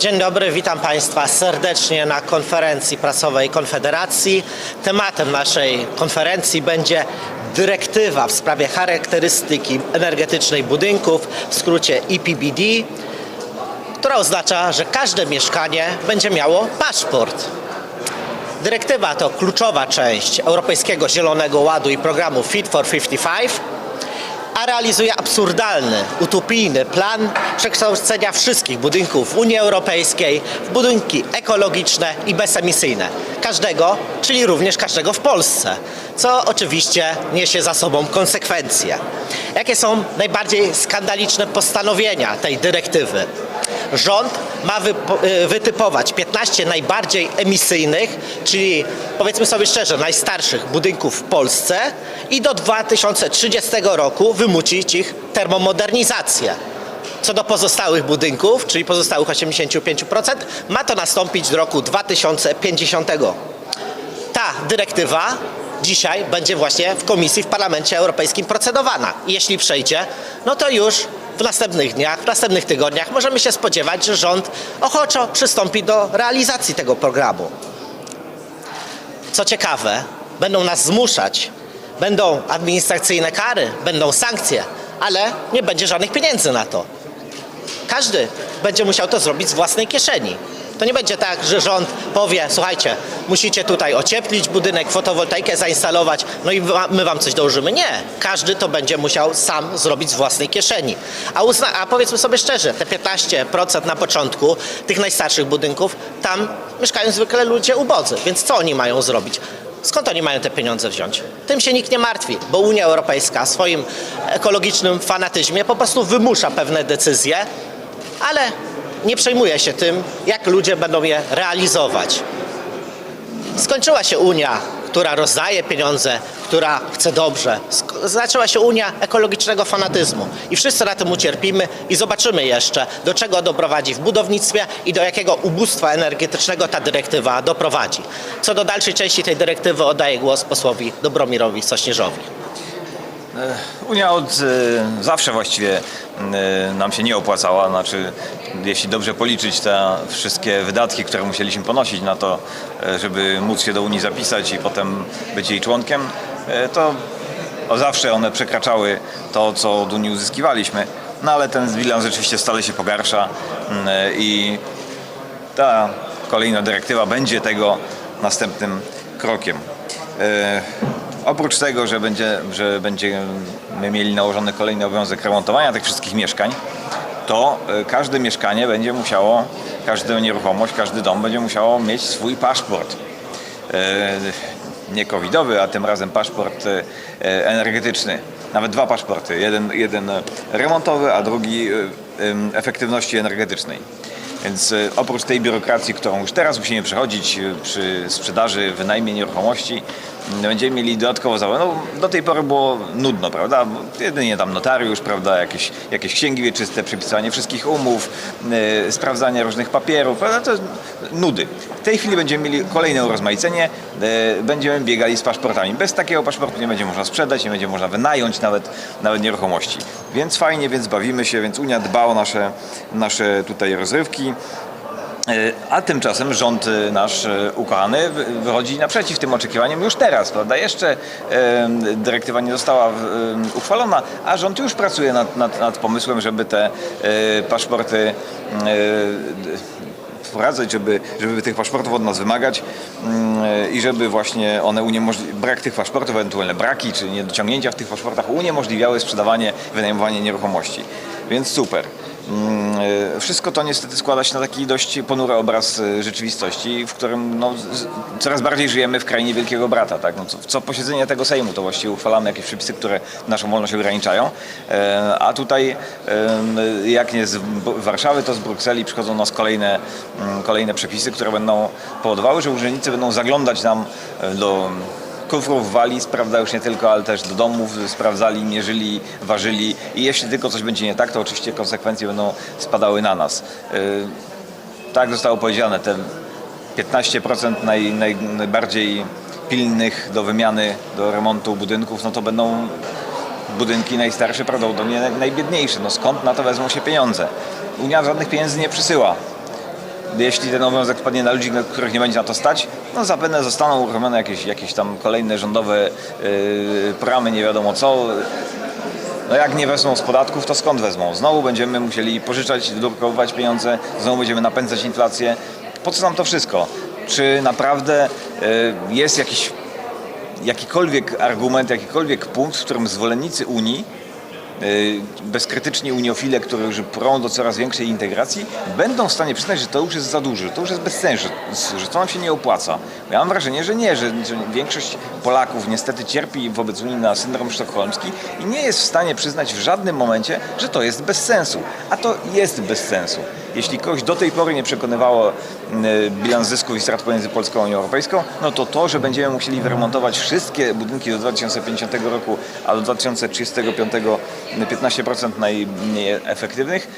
Dzień dobry, witam Państwa serdecznie na konferencji prasowej Konfederacji. Tematem naszej konferencji będzie dyrektywa w sprawie charakterystyki energetycznej budynków, w skrócie EPBD, która oznacza, że każde mieszkanie będzie miało paszport. Dyrektywa to kluczowa część Europejskiego Zielonego Ładu i programu Fit for 55, a realizuje absurdalny, utopijny plan przekształcenia wszystkich budynków Unii Europejskiej w budynki ekologiczne i bezemisyjne. Każdego, czyli również każdego w Polsce, co oczywiście niesie za sobą konsekwencje. Jakie są najbardziej skandaliczne postanowienia tej dyrektywy? Rząd ma y, wytypować 15 najbardziej emisyjnych, czyli powiedzmy sobie szczerze, najstarszych budynków w Polsce i do 2030 roku wymusić ich termomodernizację. Co do pozostałych budynków, czyli pozostałych 85%, ma to nastąpić do roku 2050. Ta dyrektywa dzisiaj będzie właśnie w Komisji w Parlamencie Europejskim procedowana. Jeśli przejdzie, no to już w następnych dniach, w następnych tygodniach możemy się spodziewać, że rząd ochoczo przystąpi do realizacji tego programu. Co ciekawe, będą nas zmuszać, będą administracyjne kary, będą sankcje, ale nie będzie żadnych pieniędzy na to. Każdy będzie musiał to zrobić z własnej kieszeni. To nie będzie tak, że rząd powie, słuchajcie, musicie tutaj ocieplić budynek, fotowoltaikę zainstalować, no i my wam coś dołożymy. Nie, każdy to będzie musiał sam zrobić z własnej kieszeni. A, uzna- a powiedzmy sobie szczerze, te 15% na początku tych najstarszych budynków, tam mieszkają zwykle ludzie ubodzy, więc co oni mają zrobić? Skąd oni mają te pieniądze wziąć? Tym się nikt nie martwi, bo Unia Europejska swoim ekologicznym fanatyzmie po prostu wymusza pewne decyzje, ale nie przejmuje się tym, jak ludzie będą je realizować. Skończyła się Unia, która rozdaje pieniądze, która chce dobrze. Zaczęła się Unia ekologicznego fanatyzmu i wszyscy na tym ucierpimy i zobaczymy jeszcze, do czego doprowadzi w budownictwie i do jakiego ubóstwa energetycznego ta dyrektywa doprowadzi. Co do dalszej części tej dyrektywy oddaję głos posłowi Dobromirowi Sośnierzowi. Unia od e, zawsze właściwie e, nam się nie opłacała. Znaczy, jeśli dobrze policzyć te wszystkie wydatki, które musieliśmy ponosić na to, e, żeby móc się do Unii zapisać i potem być jej członkiem, e, to zawsze one przekraczały to, co od Unii uzyskiwaliśmy. No ale ten bilans rzeczywiście stale się pogarsza mm, e, i ta kolejna dyrektywa będzie tego następnym krokiem. Oprócz tego, że, będzie, że będziemy mieli nałożony kolejny obowiązek remontowania tych wszystkich mieszkań, to e, każde mieszkanie będzie musiało, każda nieruchomość, każdy dom będzie musiało mieć swój paszport. E, nie covidowy, a tym razem paszport e, energetyczny. Nawet dwa paszporty. Jeden, jeden remontowy, a drugi efektywności energetycznej. Więc oprócz tej biurokracji, którą już teraz musimy przechodzić przy sprzedaży, wynajmie nieruchomości, będziemy mieli dodatkowo za no, Do tej pory było nudno, prawda? Jedynie tam notariusz, prawda? Jakieś, jakieś księgi wieczyste, przypisywanie wszystkich umów, e, sprawdzanie różnych papierów, prawda? To jest nudy. W tej chwili będziemy mieli kolejne urozmaicenie, e, będziemy biegali z paszportami. Bez takiego paszportu nie będzie można sprzedać, nie będzie można wynająć nawet, nawet nieruchomości. Więc fajnie, więc bawimy się, więc Unia dba o nasze, nasze tutaj rozrywki. E, A tymczasem rząd e, nasz e, ukochany wy- wychodzi naprzeciw tym oczekiwaniom już teraz, prawda? Jeszcze dyrektywa nie została uchwalona, a rząd już pracuje nad, nad, nad pomysłem, żeby te paszporty wprowadzać, żeby, żeby tych paszportów od nas wymagać mm, i żeby właśnie one uniemożli- brak tych paszportów, ewentualne braki czy niedociągnięcia w tych paszportach uniemożliwiały sprzedawanie, wynajmowanie nieruchomości. Więc super. Mm, e, Wszystko to niestety składa się na taki dość ponury obraz e, rzeczywistości, w którym no, coraz bardziej żyjemy w krainie Wielkiego Brata. Tak? No, co, co posiedzenie tego Sejmu to właściwie uchwalamy jakieś przepisy, które naszą wolność ograniczają, E, a tutaj jak nie z Warszawy, to z Brukseli przychodzą nas kolejne, mm, kolejne przepisy, które będą powodowały, że urzędnicy będą zaglądać nam e, do kufrów, waliz, prawda, już nie tylko, ale też do domów sprawdzali, mierzyli, ważyli i jeśli tylko coś będzie nie tak, to oczywiście konsekwencje będą spadały na nas. Yy, Tak zostało powiedziane, te 15% naj, naj, najbardziej pilnych do wymiany, do remontu budynków, no to będą budynki najstarsze, prawdopodobnie naj- najbiedniejsze. No skąd na to wezmą się pieniądze? Unia żadnych pieniędzy nie przysyła. Jeśli ten obowiązek spadnie na ludzi, na których nie będzie na to stać, no zapewne zostaną uruchomione jakieś, jakieś tam kolejne rządowe yy, programy, nie wiadomo co. No jak nie wezmą z podatków, to skąd wezmą? Znowu będziemy musieli pożyczać, drukować pieniądze, znowu będziemy napędzać inflację. Po co nam to wszystko? Czy naprawdę yy, jest jakiś jakikolwiek argument, jakikolwiek punkt, w którym zwolennicy Unii, bezkrytyczni uniofile, którzy prą do coraz większej integracji, będą w stanie przyznać, że to już jest za dużo, że to już jest bez sensu, że, to nam się nie opłaca. Ja mam wrażenie, że nie, że, że większość Polaków niestety cierpi wobec Unii na syndrom sztokholmski i nie jest w stanie przyznać w żadnym momencie, że to jest bez sensu. A to jest bez sensu. Jeśli kogoś do tej pory nie przekonywało yy, bilans zysków i strat pomiędzy Polską a Unią Europejską, no to to, że będziemy musieli wyremontować wszystkie budynki do 2050 roku, a do 2035 15% najmniej efektywnych,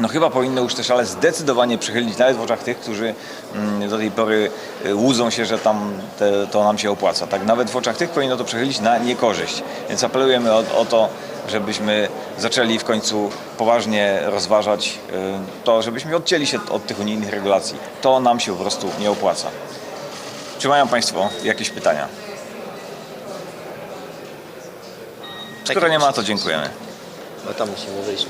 no chyba powinno już też ale zdecydowanie przychylić nawet w oczach tych, którzy mm, do tej pory y, łudzą się, że tam te, to nam się opłaca. Tak nawet w oczach tych powinno to przechylić na niekorzyść. Więc apelujemy o, o to, żebyśmy zaczęli w końcu poważnie rozważać y, to, żebyśmy odcięli się od tych unijnych regulacji. To nam się po prostu nie opłaca. Czy mają Państwo jakieś pytania? Skoro nie ma, to dziękujemy. Bo to musimy wyjść.